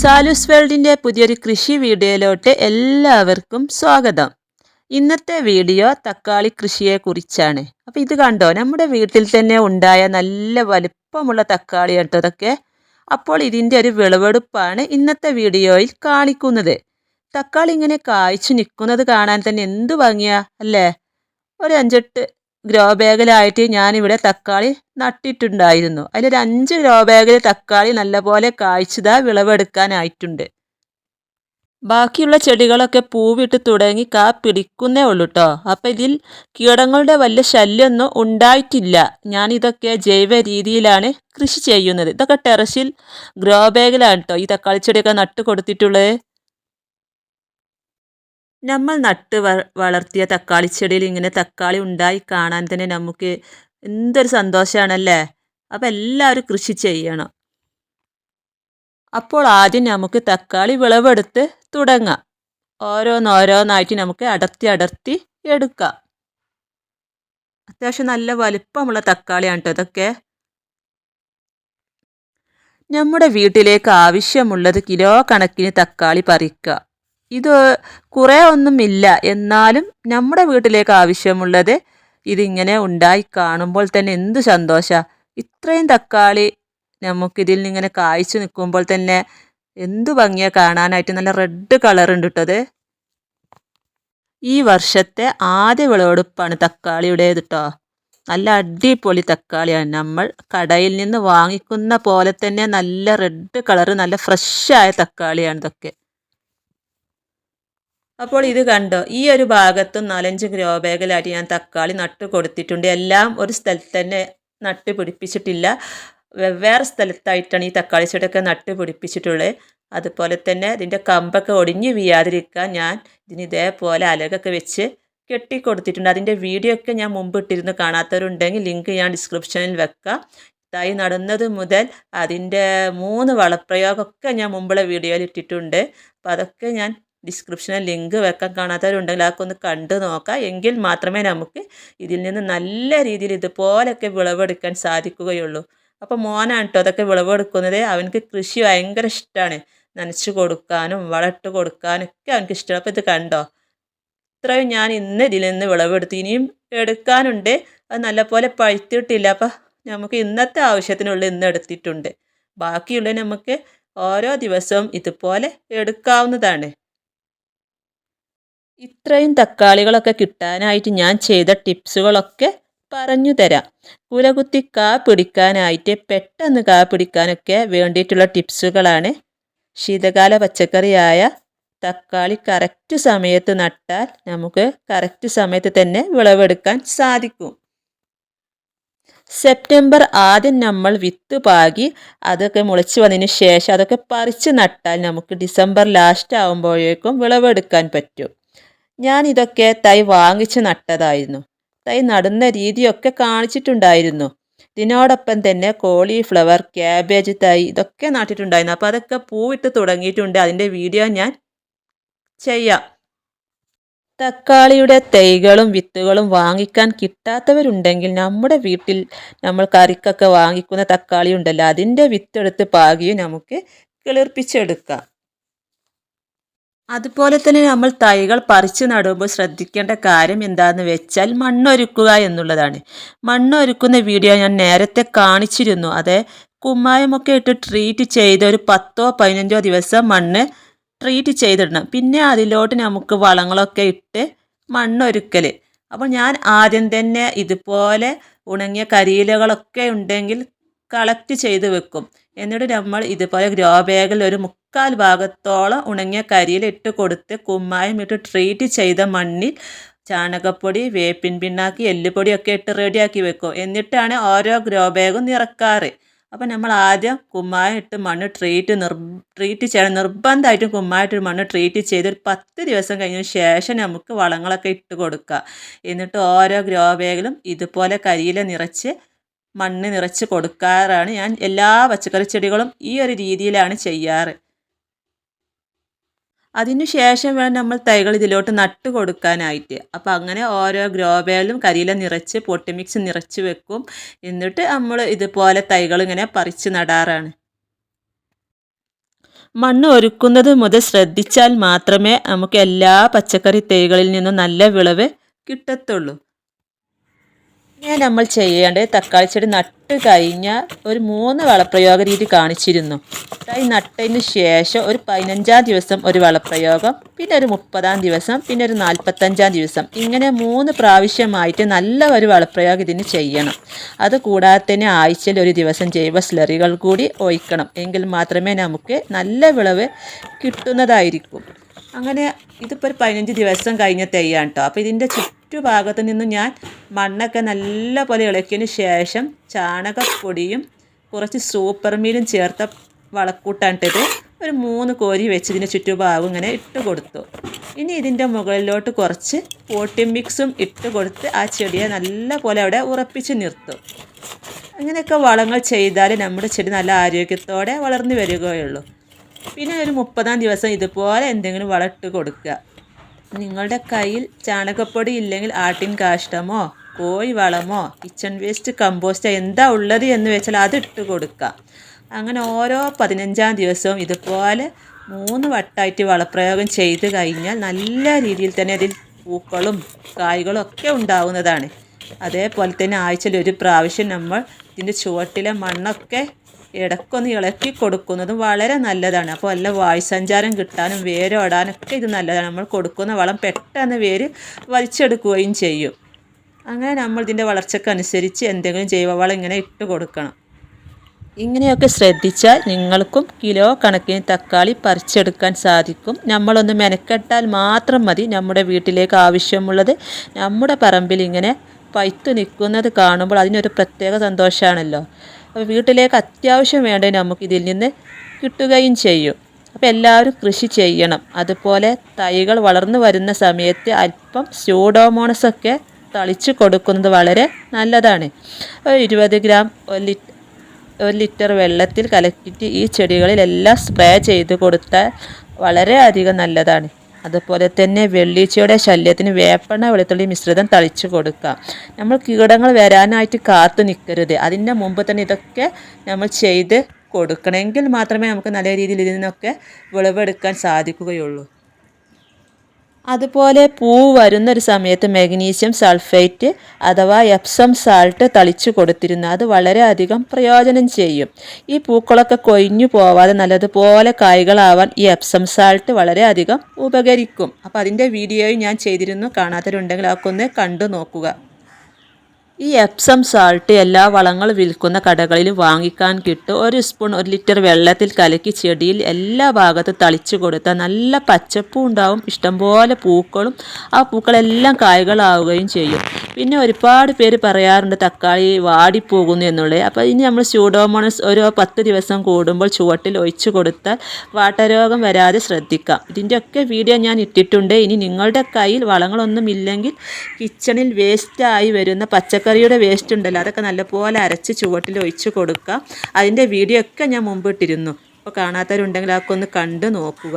സാലൂസ് വേൾഡിന്റെ പുതിയൊരു കൃഷി വീഡിയോയിലോട്ട് എല്ലാവർക്കും സ്വാഗതം. ഇന്നത്തെ വീഡിയോ തക്കാളി കൃഷിയെക്കുറിച്ചാണ്. അപ്പോൾ ഇത് കണ്ടോ? നമ്മുടെ വീട്ടിൽ തന്നെ ഉണ്ടായ നല്ല വലുപ്പമുള്ള തക്കാളി കേട്ടോ അപ്പോൾ ഇതിന്റെ ഒരു വിളവെടുപ്പാണ് ഇന്നത്തെ വീഡിയോയിൽ കാണിക്കുന്നത്. തക്കാളി ഇങ്ങനെ കായ്ച്ചു നിൽക്കുന്നത് കാണാൻ തന്നെ എന്ത് ഭംഗിയാ അല്ലേ? ഒരു അഞ്ചെട്ട് ഗ്രോ ബാഗിലായിട്ട് ഞാനിവിടെ തക്കാളി നട്ടിട്ടുണ്ടായിരുന്നു. അതിലൊരു അഞ്ച് ഗ്രോ ബാഗിൽ തക്കാളി നല്ലപോലെ കായ്ച്ചതാ വിളവെടുക്കാനായിട്ടുണ്ട്. ബാക്കിയുള്ള ചെടികളൊക്കെ പൂവിട്ട് തുടങ്ങി കാ പിടിക്കുന്നേ ഉള്ളൂ കേട്ടോ അപ്പം ഇതിൽ കീടങ്ങളുടെ വലിയ ശല്യമൊന്നും ഉണ്ടായിട്ടില്ല. ഞാനിതൊക്കെ ജൈവ രീതിയിലാണ് കൃഷി ചെയ്യുന്നത്. ഇതൊക്കെ ടെറസിൽ ഗ്രോ ബാഗിലാണ് കേട്ടോ ഈ തക്കാളി ചെടിയൊക്കെ നട്ട് കൊടുത്തിട്ടുള്ളത് നമ്മൾ നട്ട് വളർത്തിയ തക്കാളി ചെടിയിൽ ഇങ്ങനെ തക്കാളി ഉണ്ടായി കാണാൻ തന്നെ നമുക്ക് എന്തൊരു സന്തോഷമാണല്ലേ അപ്പം എല്ലാവരും കൃഷി ചെയ്യണം. അപ്പോൾ ആദ്യം നമുക്ക് തക്കാളി വിളവെടുത്ത് തുടങ്ങാം. ഓരോന്നോരോന്നായിട്ട് നമുക്ക് അടർത്തി അടർത്തി എടുക്കാം. അത്യാവശ്യം നല്ല വലിപ്പമുള്ള തക്കാളിയാണ് കേട്ടോ ഇതൊക്കെ. നമ്മുടെ വീട്ടിലേക്ക് ആവശ്യമുള്ളത് കിലോ കണക്കിന് തക്കാളി പറിക്കുക ഇത് കുറേ ഒന്നുമില്ല. എന്നാലും നമ്മുടെ വീട്ടിലേക്ക് ആവശ്യമുള്ളത് ഇതിങ്ങനെ ഉണ്ടായി കാണുമ്പോൾ തന്നെ എന്ത് സന്തോഷമാണ് ഇത്രയും തക്കാളി നമുക്കിതിൽ നിന്നിങ്ങനെ കായ്ച്ചു നിൽക്കുമ്പോൾ തന്നെ എന്ത് ഭംഗിയാണ് കാണാനായിട്ട്. നല്ല റെഡ് കളർ ഉണ്ട് ഈ വർഷത്തെ ആദ്യ വിളവെടുപ്പാണ് തക്കാളിയുടേത് കേട്ടോ. നല്ല അടിപൊളി തക്കാളിയാണ്. നമ്മൾ കടയിൽ നിന്ന് വാങ്ങിക്കുന്ന പോലെ തന്നെ നല്ല റെഡ് കളർ നല്ല ഫ്രഷായ തക്കാളിയാണ് ഇതൊക്കെ. അപ്പോൾ ഇത് കണ്ടോ? ഈ ഒരു ഭാഗത്തും നാലഞ്ച് ഗ്രോ ബാഗിലായിട്ട് ഞാൻ തക്കാളി നട്ട് കൊടുത്തിട്ടുണ്ട്. എല്ലാം ഒരു സ്ഥലത്ത് തന്നെ നട്ട് പിടിപ്പിച്ചിട്ടില്ല. വെവ്വേറെ സ്ഥലത്തായിട്ടാണ് ഈ തക്കാളി ചെടിയൊക്കെ നട്ട് പിടിപ്പിച്ചിട്ടുള്ളത്. അതുപോലെ തന്നെ ഇതിന്റെ കമ്പൊക്കെ ഒടിഞ്ഞു വീയാതിരിക്കാൻ ഞാൻ ഇതിന് ഇതേപോലെ അലകൊക്കെ വെച്ച് കെട്ടിക്കൊടുത്തിട്ടുണ്ട്. അതിന്റെ വീഡിയോ ഒക്കെ ഞാൻ മുമ്പ് ഇട്ടിരുന്ന്. കാണാത്തവരുണ്ടെങ്കിൽ ലിങ്ക് ഞാൻ ഡിസ്ക്രിപ്ഷനിൽ വെക്കാം. തൈ നടുന്നത് മുതൽ അതിന്റെ മൂന്ന് വളപ്രയോഗമൊക്കെ ഞാൻ മുമ്പുള്ള വീഡിയോയിൽ ഇട്ടിട്ടുണ്ട്. അപ്പോൾ അതൊക്കെ ഞാൻ ഡിസ്ക്രിപ്ഷനിൽ ലിങ്ക് വെക്കാൻ കാണാത്തവരുണ്ടെങ്കിൽ അതൊക്കെ ഒന്ന് കണ്ടു നോക്കാം. എങ്കിൽ മാത്രമേ നമുക്ക് ഇതിൽ നിന്ന് നല്ല രീതിയിൽ ഇതുപോലെയൊക്കെ വിളവെടുക്കാൻ സാധിക്കുകയുള്ളൂ. അപ്പോൾ മോനാണ് കേട്ടോ അതൊക്കെ വിളവെടുക്കുന്നത്. അവനക്ക് കൃഷി ഭയങ്കര ഇഷ്ടമാണ് നനച്ചു കൊടുക്കാനും വളട്ട് കൊടുക്കാനൊക്കെ അവനക്ക് ഇഷ്ടമാണ് അപ്പോൾ ഇത് കണ്ടോ? ഇത്രയും ഞാൻ ഇന്ന് ഇതിൽ നിന്ന് വിളവെടുത്തു. ഇനിയും എടുക്കാനുണ്ട്. അത് നല്ലപോലെ പഴുത്തിട്ടില്ല. അപ്പോൾ നമുക്ക് ഇന്നത്തെ ആവശ്യത്തിനുള്ളിൽ ഇന്ന് എടുത്തിട്ടുണ്ട്. ബാക്കിയുള്ള നമുക്ക് ഓരോ ദിവസവും ഇതുപോലെ എടുക്കാവുന്നതാണ്. ഇത്രയും തക്കാളികളൊക്കെ കിട്ടാനായിട്ട് ഞാൻ ചെയ്ത ടിപ്സുകളൊക്കെ പറഞ്ഞു തരാം. കുലകുത്തി കാ പിടിക്കാനായിട്ട് പെട്ടെന്ന് കാ പിടിക്കാനൊക്കെ വേണ്ടിയിട്ടുള്ള ടിപ്സുകളാണ്. ശീതകാല പച്ചക്കറിയായ തക്കാളി കറക്റ്റ് സമയത്ത് നട്ടാൽ നമുക്ക് കറക്റ്റ് സമയത്ത് തന്നെ വിളവെടുക്കാൻ സാധിക്കും. സെപ്റ്റംബർ ആദ്യം നമ്മൾ വിത്ത് പാകി അതൊക്കെ മുളച്ച് വന്നതിന് ശേഷം അതൊക്കെ പറിച്ച് നട്ടാൽ നമുക്ക് ഡിസംബർ ലാസ്റ്റ് ആകുമ്പോഴേക്കും വിളവെടുക്കാൻ പറ്റും. ഞാൻ ഇതൊക്കെ തൈ വാങ്ങിച്ചു നട്ടതായിരുന്നു. തൈ നടുന്ന രീതിയൊക്കെ കാണിച്ചിട്ടുണ്ടായിരുന്നു. ഇതിനോടൊപ്പം തന്നെ കോളിഫ്ലവർ ക്യാബേജ് തൈ ഇതൊക്കെ നട്ടിട്ടുണ്ടായിരുന്നു. അപ്പോൾ അതൊക്കെ പൂവിട്ട് തുടങ്ങിയിട്ടുണ്ട്. അതിന്റെ വീഡിയോ ഞാൻ ചെയ്യാം. തക്കാളിയുടെ തൈകളും വിത്തുകളും വാങ്ങിക്കാൻ കിട്ടാത്തവരുണ്ടെങ്കിൽ നമ്മുടെ വീട്ടിൽ നമ്മൾ കറിക്കൊക്കെ വാങ്ങിക്കുന്ന തക്കാളി ഉണ്ടല്ലോ അതിന്റെ വിത്തെടുത്ത് പാകിയും നമുക്ക് കിളിർപ്പിച്ചെടുക്കാം. അതുപോലെ തന്നെ നമ്മൾ തൈകൾ പറിച്ചു നടുമ്പോൾ ശ്രദ്ധിക്കേണ്ട കാര്യം എന്താണെന്ന് വെച്ചാൽ മണ്ണൊരുക്കുക എന്നുള്ളതാണ്. മണ്ണൊരുക്കുന്ന വീഡിയോ ഞാൻ നേരത്തെ കാണിച്ചിരുന്നു. അതെ കുമ്മായമൊക്കെ ഇട്ട് ട്രീറ്റ് ചെയ്ത് ഒരു പത്തോ പതിനഞ്ചോ ദിവസം മണ്ണ് ട്രീറ്റ് ചെയ്തിടണം. പിന്നെ അതിലോട്ട് നമുക്ക് വളങ്ങളൊക്കെ ഇട്ട് മണ്ണൊരുക്കൽ അപ്പോൾ ഞാൻ ആദ്യം തന്നെ ഇതുപോലെ ഉണങ്ങിയ കരിയിലകളൊക്കെ ഉണ്ടെങ്കിൽ കളക്ട് ചെയ്ത് വെക്കും. എന്നിട്ട് നമ്മൾ ഇതുപോലെ ഗ്രോ ബാഗിൽ ഒരു മുക്കാൽ ഭാഗത്തോളം ഉണങ്ങിയ കരിയിൽ ഇട്ട് കൊടുത്ത് കുമ്മായം ഇട്ട് ട്രീറ്റ് ചെയ്ത മണ്ണിൽ ചാണകപ്പൊടി വേപ്പിൻ പിണ്ണാക്കി എല്ലുപൊടിയൊക്കെ ഇട്ട് റെഡിയാക്കി വെക്കും. എന്നിട്ടാണ് ഓരോ ഗ്രോ ബാഗും നിറക്കാറ്. അപ്പം നമ്മൾ ആദ്യം കുമ്മായം ഇട്ട് മണ്ണ് ട്രീറ്റ് നിർ ട്രീറ്റ് ചെയ്യണം. നിർബന്ധമായിട്ടും കുമ്മായിട്ട് മണ്ണ് ട്രീറ്റ് ചെയ്ത് ഒരു പത്ത് ദിവസം കഴിഞ്ഞ ശേഷം നമുക്ക് വളങ്ങളൊക്കെ ഇട്ട് കൊടുക്കുക. എന്നിട്ട് ഓരോ ഗ്രോ ബാഗിലും ഇതുപോലെ കരിയില നിറച്ച് മണ്ണ് നിറച്ച് കൊടുക്കാറാണ് ഞാൻ എല്ലാ പച്ചക്കറി ചെടികളും ഈ ഒരു രീതിയിലാണ് ചെയ്യാറ്. അതിനുശേഷം വേണം നമ്മൾ തൈകൾ ഇതിലോട്ട് നട്ട് കൊടുക്കാനായിട്ട്. അപ്പോൾ അങ്ങനെ ഓരോ ഗ്രോ കരിയില നിറച്ച് പൊട്ടി മിക്സ് നിറച്ച് വെക്കും. എന്നിട്ട് നമ്മൾ ഇതുപോലെ തൈകൾ ഇങ്ങനെ പറിച്ച് നടാറാണ്. മണ്ണ് ഒരുക്കുന്നത് മുതൽ ശ്രദ്ധിച്ചാൽ മാത്രമേ നമുക്ക് എല്ലാ പച്ചക്കറി തൈകളിൽ നിന്നും നല്ല വിളവ് കിട്ടത്തുള്ളൂ. ഇങ്ങനെ നമ്മൾ ചെയ്യേണ്ടത് തക്കാളി ചെടി നട്ട് കഴിഞ്ഞ ഒരു മൂന്ന് വളപ്രയോഗ രീതി കാണിച്ചിരുന്നു. തൈ നട്ടതിന് ശേഷം ഒരു പതിനഞ്ചാം ദിവസം ഒരു വളപ്രയോഗം പിന്നെ ഒരു മുപ്പതാം ദിവസം പിന്നെ ഒരു നാൽപ്പത്തഞ്ചാം ദിവസം. ഇങ്ങനെ മൂന്ന് പ്രാവശ്യമായിട്ട് നല്ല ഒരു വളപ്രയോഗം ഇതിന് ചെയ്യണം. അത് കൂടാതെ തന്നെ ആഴ്ചയിൽ ഒരു ദിവസം ജൈവ സ്ലറികൾ കൂടി ഒഴിക്കണം. എങ്കിൽ മാത്രമേ നമുക്ക് നല്ല വിളവ് കിട്ടുന്നതായിരിക്കും. അങ്ങനെ ഇതിപ്പോൾ ഒരു പതിനഞ്ച് ദിവസം കഴിഞ്ഞ തെയ്യാണ് കേട്ടോ അപ്പോൾ ഇതിന്റെ ചുറ്റുഭാഗത്ത് നിന്നും ഞാൻ മണ്ണൊക്കെ നല്ല പോലെ ഇളക്കിയതിന് ശേഷം ചാണകപ്പൊടിയും കുറച്ച് സൂപ്പർ മീലും ചേർത്ത വളക്കൂട്ടാണിട്ടത്. ഒരു മൂന്ന് കോരി വെച്ച് ഇതിന്റെ ചുറ്റുഭാഗം ഇങ്ങനെ ഇട്ട് കൊടുത്തു. ഇനി ഇതിന്റെ മുകളിലോട്ട് കുറച്ച് പോട്ടി മിക്സും ഇട്ട് കൊടുത്ത് ആ ചെടിയെ നല്ല പോലെ അവിടെ ഉറപ്പിച്ച് നിർത്തും. അങ്ങനെയൊക്കെ വളങ്ങൾ ചെയ്താൽ നമ്മുടെ ചെടി നല്ല ആരോഗ്യത്തോടെ വളർന്നു വരികയുള്ളൂ. പിന്നെ ഒരു മുപ്പതാം ദിവസം ഇതുപോലെ എന്തെങ്കിലും വളം ഇട്ട് കൊടുക്കുക. നിങ്ങളുടെ കയ്യിൽ ചാണകപ്പൊടി ഇല്ലെങ്കിൽ ആട്ടിൻ കാഷ്ടമോ കോഴി വളമോ കിച്ചൺ വേസ്റ്റ് കമ്പോസ്റ്റോ എന്താ ഉള്ളത് എന്ന് വെച്ചാൽ അതിട്ട് കൊടുക്കുക. അങ്ങനെ ഓരോ പതിനഞ്ചാം ദിവസവും ഇതുപോലെ മൂന്ന് വട്ടമായിട്ട് വളപ്രയോഗം ചെയ്ത് കഴിഞ്ഞാൽ നല്ല രീതിയിൽ തന്നെ അതിൽ പൂക്കളും കായ്കളും ഒക്കെ ഉണ്ടാവുന്നതാണ്. അതേപോലെ തന്നെ ആഴ്ചയിൽ ഒരു പ്രാവശ്യം നമ്മൾ ഇതിന്റെ ചുവട്ടിലെ മണ്ണൊക്കെ ഇടയ്ക്കൊന്ന് ഇളക്കി കൊടുക്കുന്നതും വളരെ നല്ലതാണ്. അപ്പോൾ നല്ല വായുസഞ്ചാരം കിട്ടാനും വേരോടാനൊക്കെ ഇത് നല്ലതാണ്. നമ്മൾ കൊടുക്കുന്ന വളം പെട്ടെന്ന് വേര് വലിച്ചെടുക്കുകയും ചെയ്യും. അങ്ങനെ നമ്മൾ ഇതിന്റെ വളർച്ചക്കനുസരിച്ച് എന്തെങ്കിലും ജൈവവളം ഇങ്ങനെ ഇട്ട് കൊടുക്കണം. ഇങ്ങനെയൊക്കെ ശ്രദ്ധിച്ചാൽ നിങ്ങൾക്കും കിലോ കണക്കിന് തക്കാളി പറിച്ചെടുക്കാൻ സാധിക്കും. നമ്മളൊന്ന് മെനക്കെട്ടാൽ മാത്രം മതി നമ്മുടെ വീട്ടിലേക്ക് ആവശ്യമുള്ളത്. നമ്മുടെ പറമ്പിൽ ഇങ്ങനെ പൈത്തു നിൽക്കുന്നത് കാണുമ്പോൾ അതിനൊരു പ്രത്യേക സന്തോഷമാണല്ലോ അപ്പോൾ വീട്ടിലേക്ക് അത്യാവശ്യം വേണ്ടത് നമുക്കിതിൽ നിന്ന് കിട്ടുകയും ചെയ്യും. അപ്പോൾ എല്ലാവരും കൃഷി ചെയ്യണം. അതുപോലെ തൈകൾ വളർന്നു വരുന്ന സമയത്ത് അല്പം സ്യൂഡോമോണസൊക്കെ തളിച്ച് കൊടുക്കുന്നത് വളരെ നല്ലതാണ്. ഒരു ഇരുപത് ഗ്രാം ഒരു ലിറ്റർ ഒരു ലിറ്റർ വെള്ളത്തിൽ കലക്കിയിട്ട് ഈ ചെടികളിലെല്ലാം സ്പ്രേ ചെയ്ത് കൊടുത്താൽ വളരെയധികം നല്ലതാണ്. അതുപോലെ തന്നെ വെള്ളീച്ചയുടെ ശല്യത്തിന് വേപ്പെണ്ണ വെളുത്തുള്ളി മിശ്രിതം തളിച്ചു കൊടുക്കാം നമ്മൾ കീടങ്ങൾ വരാനായിട്ട് കാത്തു നിൽക്കരുത്. അതിന്റെ മുമ്പ് തന്നെ ഇതൊക്കെ നമ്മൾ ചെയ്ത് കൊടുക്കണമെങ്കിൽ മാത്രമേ നമുക്ക് നല്ല രീതിയിൽ ഇതിൽ നിന്നൊക്കെ വിളവെടുക്കാൻ സാധിക്കുകയുള്ളൂ. അതുപോലെ പൂ വരുന്ന ഒരു സമയത്ത് മെഗ്നീഷ്യം സൾഫേറ്റ് അഥവാ എപ്സം സാൾട്ട് തളിച്ചു കൊടുത്തിരുന്നു അത് വളരെയധികം പ്രയോജനം ചെയ്യും. ഈ പൂക്കളൊക്കെ കൊഴിഞ്ഞു പോവാതെ നല്ലതുപോലെ കായ്കളാവാൻ ഈ എപ്സം സാൾട്ട് വളരെയധികം ഉപകരിക്കും. അപ്പോൾ അതിന്റെ വീഡിയോയും ഞാൻ ചെയ്തിരുന്നു. കാണാത്തവരുണ്ടെങ്കിൽ അതൊക്കെ ഒന്ന് കണ്ടു നോക്കുക. ഈ എപ്സം സാൾട്ട് എല്ലാ വളങ്ങൾ വിൽക്കുന്ന കടകളിൽ വാങ്ങിക്കാൻ കിട്ടും. ഒരു സ്പൂൺ ഒരു ലിറ്റർ വെള്ളത്തിൽ കലക്കി ചെടിയിൽ എല്ലാ ഭാഗത്തും തളിച്ചു കൊടുത്താൽ നല്ല പച്ചപ്പും ഉണ്ടാവും ഇഷ്ടംപോലെ പൂക്കളും ആ പൂക്കളെല്ലാം കായ്കളാവുകയും ചെയ്യും. പിന്നെ ഒരുപാട് പേര് പറയാറുണ്ട് തക്കാളി വാടിപ്പോകുന്നു എന്നുള്ളത്. അപ്പോൾ ഇനി നമ്മൾ സ്യൂഡോമോണസ് ഒരു പത്ത് ദിവസം കൂടുമ്പോൾ ചുവട്ടിൽ ഒഴിച്ചു കൊടുത്താൽ വാട്ടരോഗം വരാതെ ശ്രദ്ധിക്കാം. ഇതിന്റെയൊക്കെ വീഡിയോ ഞാൻ ഇട്ടിട്ടുണ്ട്. ഇനി നിങ്ങളുടെ കയ്യിൽ വളങ്ങളൊന്നും ഇല്ലെങ്കിൽ കിച്ചണിൽ വേസ്റ്റായി വരുന്ന പച്ചക്കറിയുടെ വേസ്റ്റ് ഉണ്ടല്ലോ അതൊക്കെ നല്ലപോലെ അരച്ച് ചുവട്ടിൽ ഒഴിച്ചു കൊടുക്കുക അതിന്റെ വീഡിയോ ഒക്കെ ഞാൻ മുമ്പിട്ടിരുന്നു അപ്പോൾ കാണാത്തവരുണ്ടെങ്കിൽ അതൊക്കെ ഒന്ന് കണ്ട് നോക്കുക.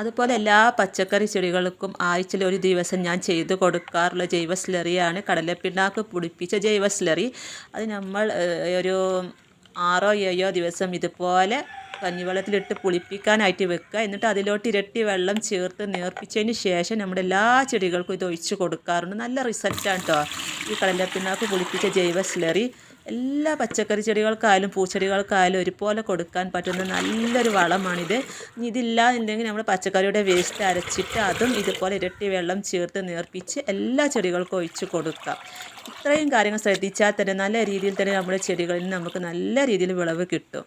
അതുപോലെ എല്ലാ പച്ചക്കറി ചെടികൾക്കും ആഴ്ചയിൽ ഒരു ദിവസം ഞാൻ ചെയ്തു കൊടുക്കാറുള്ള ജൈവ സ്ലറിയാണ് കടലപ്പിണ്ണാക്ക് പുടിപ്പിച്ച ജൈവ സ്ലറി. അത് നമ്മൾ ഒരു ആറോ ഏഴോ ദിവസം ഇതുപോലെ കഞ്ഞിവെള്ളത്തിലിട്ട് പുളിപ്പിക്കാനായിട്ട് വെക്കുക. എന്നിട്ട് അതിലോട്ട് ഇരട്ടി വെള്ളം ചേർത്ത് നേർപ്പിച്ചതിന് ശേഷം നമ്മുടെ എല്ലാ ചെടികൾക്കും ഇത് ഒഴിച്ചു കൊടുക്കാറുണ്ട്. നല്ല റിസൾട്ടാണ് കേട്ടോ ഈ കടലപ്പിണ്ണാക്ക് പുളിപ്പിച്ച ജൈവ സ്ലറി. എല്ലാ പച്ചക്കറി ചെടികൾക്കായാലും പൂച്ചെടികൾക്കായാലും ഒരുപോലെ കൊടുക്കാൻ പറ്റുന്ന നല്ലൊരു വളമാണിത്. ഇതില്ല എന്നുണ്ടെങ്കിൽ നമ്മൾ പച്ചക്കറിയുടെ വേസ്റ്റ് അരച്ചിട്ട് അതും ഇതുപോലെ ഇരട്ടി വെള്ളം ചേർത്ത് നേർപ്പിച്ച് എല്ലാ ചെടികൾക്കും ഒഴിച്ച് കൊടുക്കാം. ഇത്രയും കാര്യങ്ങൾ ശ്രദ്ധിച്ചാൽ തന്നെ നല്ല രീതിയിൽ തന്നെ നമ്മുടെ ചെടികളിൽ നമുക്ക് നല്ല രീതിയിൽ വിളവ് കിട്ടും.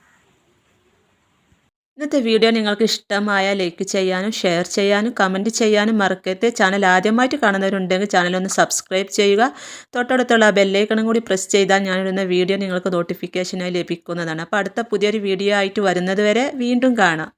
ഇന്നത്തെ വീഡിയോ നിങ്ങൾക്ക് ഇഷ്ടമായ ലൈക്ക് ചെയ്യാനും ഷെയർ ചെയ്യാനും കമന്റ് ചെയ്യാനും മറക്കരുത്. ചാനൽ ആദ്യമായിട്ട് കാണുന്നവരുണ്ടെങ്കിൽ ചാനൽ ഒന്ന് സബ്സ്ക്രൈബ് ചെയ്യുക. തൊട്ടടുത്തുള്ള ബെല്ലൈക്കണും കൂടി പ്രസ് ചെയ്താൽ ഞാനിടുന്ന വീഡിയോ നിങ്ങൾക്ക് നോട്ടിഫിക്കേഷനായി ലഭിക്കുന്നതാണ്. അപ്പോൾ അടുത്ത പുതിയൊരു വീഡിയോ ആയിട്ട് വരുന്നത് വരെ വീണ്ടും കാണാം.